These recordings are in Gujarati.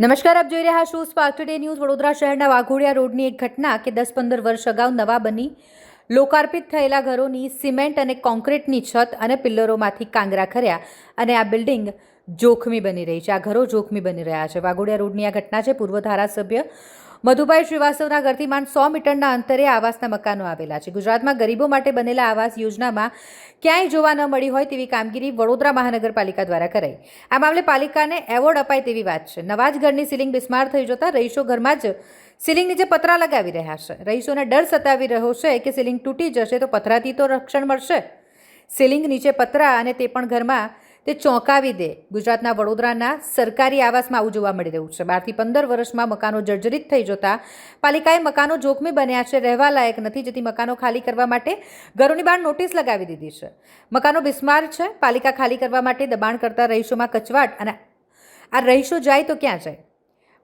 નમસ્કાર, આપ જોઈ રહ્યા છો સ્પાર્ક ટુડે ન્યૂઝ વડોદરા શહેરના વાઘોડિયા રોડની એક ઘટના કે દસ પંદર વર્ષ અગાઉ નવા બની લોકાર્પિત થયેલા ઘરોની સિમેન્ટ અને કોન્ક્રીટની છત અને પિલ્લરોમાંથી કાંગરા ખર્યા અને આ બિલ્ડિંગ જોખમી બની રહી છે. આ ઘરો જોખમી બની રહ્યા છે. વાઘોડિયા રોડની આ ઘટના છે. પૂર્વ ધારાસભ્ય મધુભાઈ શ્રીવાસ્તવના ઘરથી માંડ સો મીટરના અંતરે આવાસના મકાનો આવેલા છે. ગુજરાતમાં ગરીબો માટે બનેલા આવાસ યોજનામાં ક્યાંય જોવા ન મળી હોય તેવી કામગીરી વડોદરા મહાનગરપાલિકા દ્વારા કરાઈ. આ મામલે પાલિકાને એવોર્ડ અપાય તેવી વાત છે. નવા જ ઘરની સીલિંગ બિસ્માર થઈ જતાં રહીશો ઘરમાં જ સીલિંગ નીચે પતરા લગાવી રહ્યા છે. રહીશોને ડર સતાવી રહ્યો છે કે સીલિંગ તૂટી જશે તો પથરાથી તો રક્ષણ મળશે. સીલિંગ નીચે પતરા અને તે પણ ઘરમાં તે ચોંકાવી દે. ગુજરાતના વડોદરાના સરકારી આવાસમાં આવું જોવા મળી રહ્યું છે. બારથી પંદર વર્ષમાં મકાનો જર્જરિત થઈ જતા પાલિકાએ મકાનો જોખમી બન્યા છે રહેવા લાયક નથી, જેથી મકાનો ખાલી કરવા માટે ઘરોની બહાર નોટિસ લગાવી દીધી છે. મકાનો બિસ્માર છે, પાલિકા ખાલી કરવા માટે દબાણ કરતા રહીશોમાં કચવાટ અને આ રહીશો જાય તો ક્યાં જાય?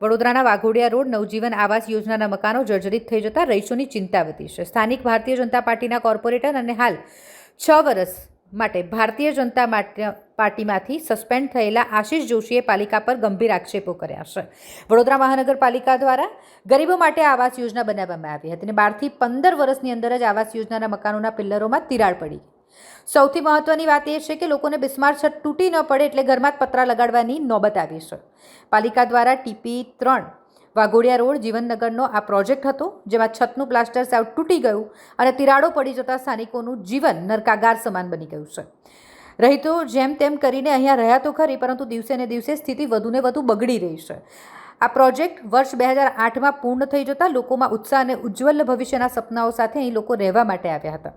વડોદરાના વાઘોડિયા રોડ નવજીવન આવાસ યોજનાના મકાનો જર્જરિત થઈ જતા રહીશોની ચિંતા વધી છે. સ્થાનિક ભારતીય જનતા પાર્ટીના કોર્પોરેટર અને હાલ છ વર્ષ માટે ભારતીય જનતા પાર્ટીમાંથી સસ્પેન્ડ થયેલા આશિષ જોશીએ પાલિકા પર ગંભીર આક્ષેપો કર્યા છે. વડોદરા મહાનગરપાલિકા દ્વારા ગરીબો માટે આવાસ યોજના બનાવવામાં આવી હતી અને બારથી પંદર વર્ષની અંદર જ આવાસ યોજનાના મકાનોના પિલ્લરોમાં તિરાડ પડી. સૌથી મહત્વની વાત એ છે કે લોકોને બિસ્માર છત તૂટી ન પડે એટલે ઘરમાં જ પતરા લગાડવાની નોબત આવી છે. પાલિકા દ્વારા ટીપી ત્રણ વાઘોડિયા રોડ જીવનનગરનો આ પ્રોજેક્ટ હતો, જેમાં છતનું પ્લાસ્ટર સાવ તૂટી ગયું અને તિરાડો પડી જતાં સ્થાનિકોનું જીવન નરકાગાર સમાન બની ગયું છે. રહીતો જેમ તેમ કરીને અહીંયા રહ્યા તો ખરી, પરંતુ દિવસે ને દિવસે સ્થિતિ વધુને વધુ બગડી રહી છે. આ પ્રોજેક્ટ વર્ષ બે હજાર આઠમાં પૂર્ણ થઈ જતાં લોકોમાં ઉત્સાહ અને ઉજ્જવલ ભવિષ્યના સપનાઓ સાથે અહીં લોકો રહેવા માટે આવ્યા હતા.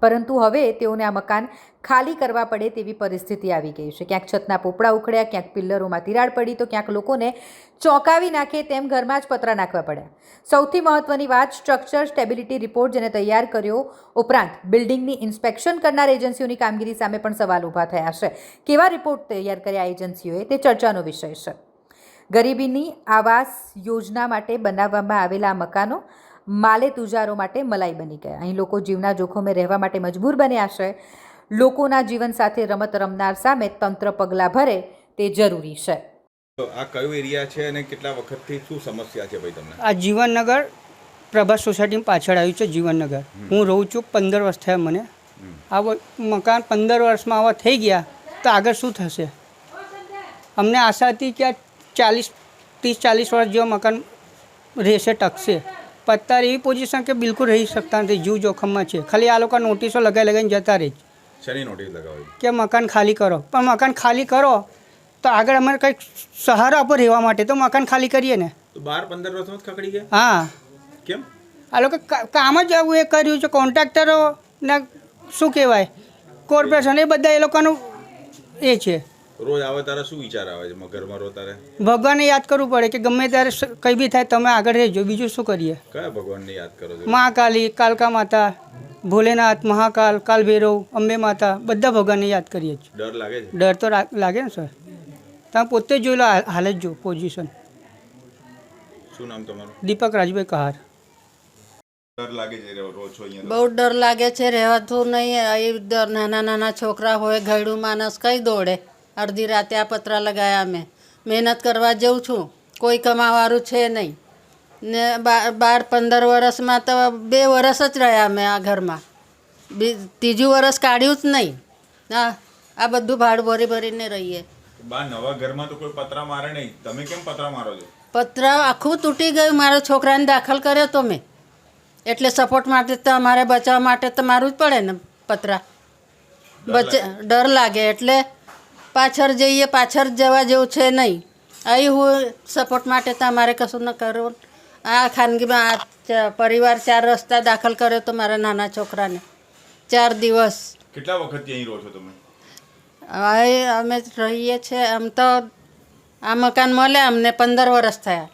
પરંતુ હવે તેઓને આ મકાન ખાલી કરવા પડે તેવી પરિસ્થિતિ આવી ગઈ છે. ક્યાંક છતના પોપડા ઉખડ્યા, ક્યાંક પિલ્લરોમાં તિરાડ પડી, તો ક્યાંક લોકોને ચોંકાવી નાખે તેમ ઘરમાં જ પતરા નાખવા પડ્યા. સૌથી મહત્વની વાત સ્ટ્રક્ચર સ્ટેબિલિટી રિપોર્ટ જેને તૈયાર કર્યો ઉપરાંત બિલ્ડિંગની ઇન્સ્પેક્શન કરનાર એજન્સીઓની કામગીરી સામે પણ સવાલ ઊભા થયા છે. કેવા રિપોર્ટ તૈયાર કર્યા એજન્સીઓએ તે ચર્ચાનો વિષય છે. ગરીબીની આવાસ યોજના માટે બનાવવામાં આવેલા મકાનો માલે તુજારો માટે મલાઈ બની ગયા. અહીં લોકો જીવના જોખમે રહેવા માટે મજબૂર બન્યા છે. લોકોના જીવન સાથે રમત રમનાર સામે તંત્ર પગલાં ભરે તે જરૂરી છે. આ કયો એરિયા છે અને કેટલા વખતથી શું સમસ્યા છે ભાઈ તમને? આ જીવનનગર પ્રભાસ સોસાયટીની પાછળ આવ્યું છે જીવનનગર. હું રહું છું પંદર વર્ષ થયા મને. આ મકાન પંદર વર્ષમાં આવા થઈ ગયા તો આગળ શું થશે? અમને આશા હતી કે આ ચાલીસ ત્રીસ ચાલીસ વર્ષ જેવા મકાન રહેશે ટકશે. પત્તાર એવી પોઝિશન કે બિલકુલ રહી શકતા નથી જીવ જોખમમાં છે. ખાલી આ લોકો નોટિસો લગાવી લગાવીને જતા રહે શેની નોટિસ લગાવી કે મકાન ખાલી કરો. પણ મકાન ખાલી કરો તો આગળ અમારે કંઈક સહારા પર રહેવા માટે. તો મકાન ખાલી કરીએ ને. બાર પંદર વર્ષમાં ખકડી ગયા? હા. કેમ? આ લોકો કામ જ આવું એ કર્યું છે કોન્ટ્રાક્ટરો ને શું કહેવાય? કોર્પોરેશન એ બધા એ લોકોનું એ છે. રોજ આવે તારે શું વિચાર આવે છે? ઘરમાં રો તારે? ભગવાનને યાદ કરવું પડે કે ગમે ત્યારે સ- કંઈ બી થાય તમે આગળ રહેજો. બીજું શું કરીએ? કયા ભગવાનને યાદ કરો છો? મહાકાલી કાલકા માતા ભોલેનાથ મહાકાલ કાલ ભૈરવ અંબે માતા બધા ભગવાનને યાદ કરીએ છીએ. ડર લાગે છે? ડર તો રા- લાગે ને સર? તમે પોતે જ જોઈ લો હાલ- હાલત જો પોઝિશન શું નામ તમારું? દીપક રાજભાઈ કહાર. ડર લાગે છે રો છો અહીંયા બહુ ડર લાગે છે રહેવાતું નહીં અહીં ડર નાના નાના છોકરા હોય ઘરડું માણસ કઈ દોડે. અડધી રાતે આ પતરા લગાયા મેં મહેનત કરવા જઉં છું. કોઈ કમાવાળું છે નહીં. ને બાર બાર પંદર વર્ષમાં તો બે વર્ષ જ રહ્યા મેં આ ઘરમાં. બી ત્રીજું વર્ષ કાઢ્યું જ નહીં. હા આ બધું ભાડું ભરી ભરીને રહીએ. બા નવા ઘરમાં તો કોઈ પતરા મારે નહીં. તમે કેમ પતરા મારો છો? પતરા આખું તૂટી ગયું. મારા છોકરાને દાખલ કર્યો તો મેં. એટલે સપોર્ટ માટે તો અમારે બચાવવા માટે તો મારું જ પડે ને પતરા. બચે ડર લાગે. એટલે પાછળ જઈએ પાછળ જવા જેવું છે નહીં. અહીં હું સપોર્ટ માટે તો અમારે કશું ન કરવું. આ ખાનગીમાં આ પરિવાર ચાર રસ્તા દાખલ કર્યો તો મારા નાના છોકરાને. ચાર દિવસ. કેટલા વખતથી અહીં રહો છો તમે? અહીં અમે રહીએ છીએ આમ તો આ મકાન મળે અમને પંદર વર્ષ થયા.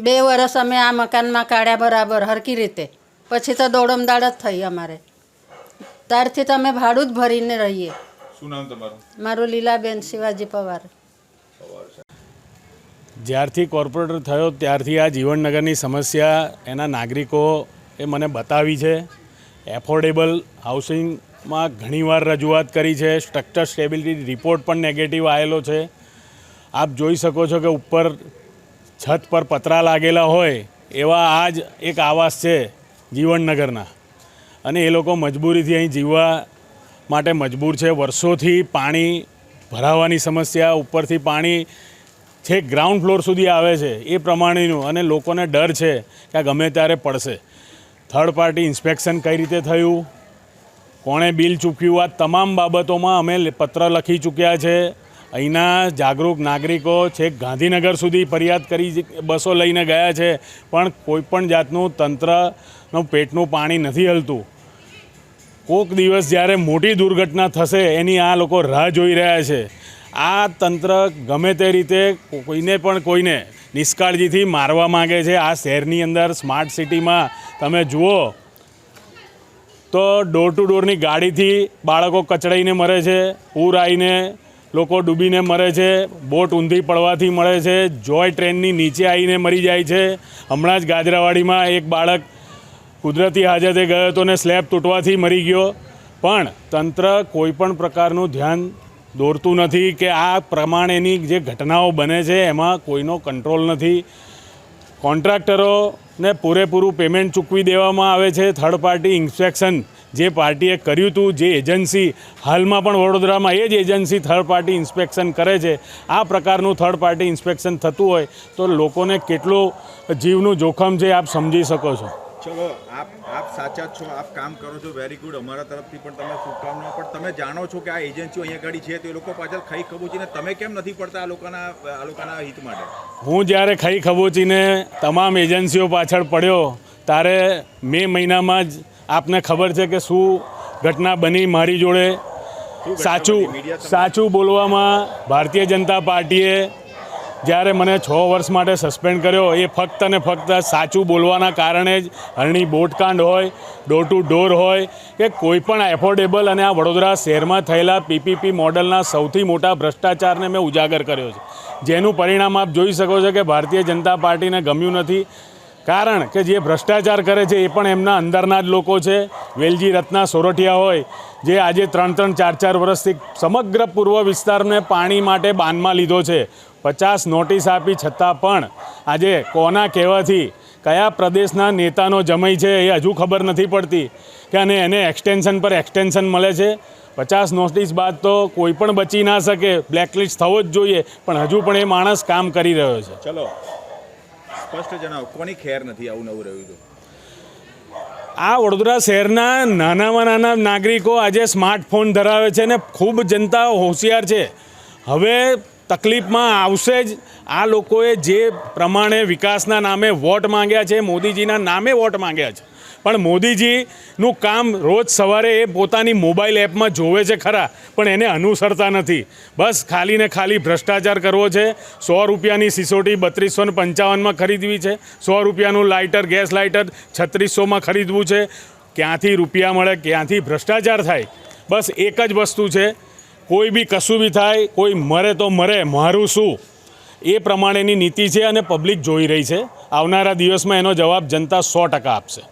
બે વર્ષ અમે આ મકાનમાં કાઢ્યા બરાબર હરકી રીતે. પછી તો દોડમદાડ જ થઈ અમારે. ત્યારથી તો અમે ભાડું જ ભરીને રહીએ. શું નામ તમારું? મારું લીલાબેન શિવાજી પવાર. જ્યારથી કોર્પોરેટર થયો ત્યારથી આ જીવનનગરની સમસ્યા એના નાગરિકો એ મને બતાવી છે. એફોર્ડેબલ હાઉસિંગમાં ઘણીવાર રજૂઆત કરી છે. સ્ટ્રક્ચર સ્ટેબિલિટી રિપોર્ટ પણ નેગેટિવ આવેલો છે. આપ જોઈ શકો છો કે ઉપર છત પર પતરા લાગેલા હોય એવા આ જ એક આવાસ છે જીવનનગરના. અને એ લોકો મજબૂરીથી અહીં જીવવા માટે મજબૂર છે. વર્ષોથી પાણી ભરાવાની સમસ્યા, ઉપરથી પાણી છેક ગ્રાઉન્ડ ફ્લોર સુધી આવે છે, એ પ્રમાણેનું અને લોકોને ડર છે કે આ ગમે ત્યારે પડશે. થર્ડ પાર્ટી ઇન્સ્પેક્શન કઈ રીતે થયું? કોણે બિલ ચૂક્યું? આ તમામ બાબતોમાં અમે પત્ર લખી ચૂક્યા છે. અહીંના જાગૃત નાગરિકો છેક ગાંધીનગર સુધી ફરિયાદ કરી બસો લઈને ગયા છે. પણ કોઈપણ જાતનું તંત્રનું પેટનું પાણી નથી હલતું. કોક દિવસ જ્યારે મોટી દુર્ઘટના થશે, એની આ લોકો રાહ જોઈ રહ્યા છે. આ તંત્ર ગમે તે રીતે કોઈને પણ કોઈને નિષ્કાળજીથી મારવા માંગે છે. આ શહેરની અંદર સ્માર્ટ સિટીમાં તમે જુઓ તો ડોર ટુ ડોરની ગાડીથી બાળકો કચડાઈને મરે છે પૂર આવીને લોકો ડૂબીને મરે છે, બોટ ઊંધી પડવાથી મળે છે, જોય ટ્રેનની નીચે આવીને મરી જાય છે. હમણાં જ ગાજરાવાડીમાં એક બાળક કુદરતી હાજતે ગયો હતો ને સ્લેબ તૂટવાથી મરી ગયો. પણ તંત્ર કોઈ પણ પ્રકારનું ધ્યાન દોરતું નથી કે આ પ્રમાણેની જે ઘટનાઓ બને છે, એમાં કોઈનો કંટ્રોલ નથી. કોન્ટ્રાક્ટરોને પૂરેપૂરું પેમેન્ટ ચૂકવી દેવામાં આવે છે. થર્ડ પાર્ટી ઇન્સ્પેક્શન જે પાર્ટીએ કર્યું હતું, જે એજન્સી હાલમાં પણ વડોદરામાં એ જ એજન્સી થર્ડ પાર્ટી ઇન્સ્પેક્શન કરે છે. આ પ્રકારનું થર્ડ પાર્ટી ઇન્સ્પેક્શન થતું હોય તો લોકોને કેટલું જીવનું જોખમ છે, આપ સમજી શકો છો. ચલો આપ આપ સાચા છો આપ કામ કરો છો વેરી ગુડ અમારા તરફથી પણ તમે શુભકામનાઓ પણ તમે જાણો છો કે આ એજન્સીઓ અહીંયા આગળ છે તો એ લોકો પાછળ ખાઈ ખબૂચીને તમે કેમ નથી પડતા આ લોકોના આ લોકોના હિત માટે? હું જ્યારે ખઈ ખબોચીને તમામ એજન્સીઓ પાછળ પડ્યો ત્યારે મે મહિનામાં જ આપને ખબર છે કે શું ઘટના બની મારી જોડે. સાચું સાચું બોલવામાં ભારતીય જનતા પાર્ટીએ જ્યારે મને છ વર્ષ માટે સસ્પેન્ડ કર્યો, એ ફક્ત ને ફક્ત સાચું બોલવાના કારણે જ હરણી બોટકાંડ હોય ડોર ટુ ડોર હોય, કે કોઈપણ એફોર્ડેબલ અને આ વડોદરા શહેરમાં થયેલા પીપીપી મોડલના સૌથી મોટા ભ્રષ્ટાચારને મેં ઉજાગર કર્યો છે. જેનું પરિણામ આપ જોઈ શકો છો કે ભારતીય જનતા પાર્ટીને ગમ્યું નથી. કારણ કે જે ભ્રષ્ટાચાર કરે છે, એ પણ એમના અંદરના જ લોકો છે. વેલજી રત્ના સોરઠિયા હોય જે આજે ત્રણ ત્રણ ચાર ચાર વર્ષથી સમગ્ર પૂર્વ વિસ્તારને પાણી માટે બાનમાં લીધો છે. પચાસ નોટિસ આપી છતાં પણ આજે કોના કહેવાથી, કયા પ્રદેશના નેતાનો જમય છે એ હજુ ખબર નથી પડતી કે અને એને એક્સટેન્શન પર એક્સટેન્શન મળે છે. પચાસ નોટિસ બાદ તો કોઈ પણ બચી ના શકે, બ્લેકલિસ્ટ થવો જ જોઈએ, પણ હજુ પણ એ માણસ કામ કરી રહ્યો છે. ચલો, સ્પષ્ટ જણાવો, કોની ખેર નથી આવું નવું રહ્યું તો આ વડોદરા શહેરના નાનામાં નાના નાગરિકો આજે સ્માર્ટફોન ધરાવે છે ને ખૂબ જનતા હોશિયાર છે. હવે તકલીફમાં આવશે જ. આ લોકોએ જે પ્રમાણે વિકાસના નામે વોટ માંગ્યા છે, મોદીજીના નામે વોટ માંગ્યા છે. પણ મોદીજીનું કામ રોજ સવારે એ પોતાની મોબાઈલ એપમાં જોવે છે ખરા, પણ એને અનુસરતા નથી. બસ ખાલી ને ખાલી ભ્રષ્ટાચાર કરવો છે, સો રૂપિયાની સિસોટી બત્રીસો ને પંચાવનમાં ખરીદવી છે, સો રૂપિયાનું લાઇટર, ગેસ લાઇટર છત્રીસોમાં ખરીદવું છે, ક્યાંથી રૂપિયા મળે, ક્યાંથી ભ્રષ્ટાચાર થાય? બસ એક જ વસ્તુ છે, કોઈ બી કશું બી થાય, કોઈ મરે તો મરે, મારું શું? એ પ્રમાણેની નીતિ છે અને પબ્લિક જોઈ રહી છે. આવનારા દિવસમાં એનો જવાબ જનતા સો ટકા આપશે.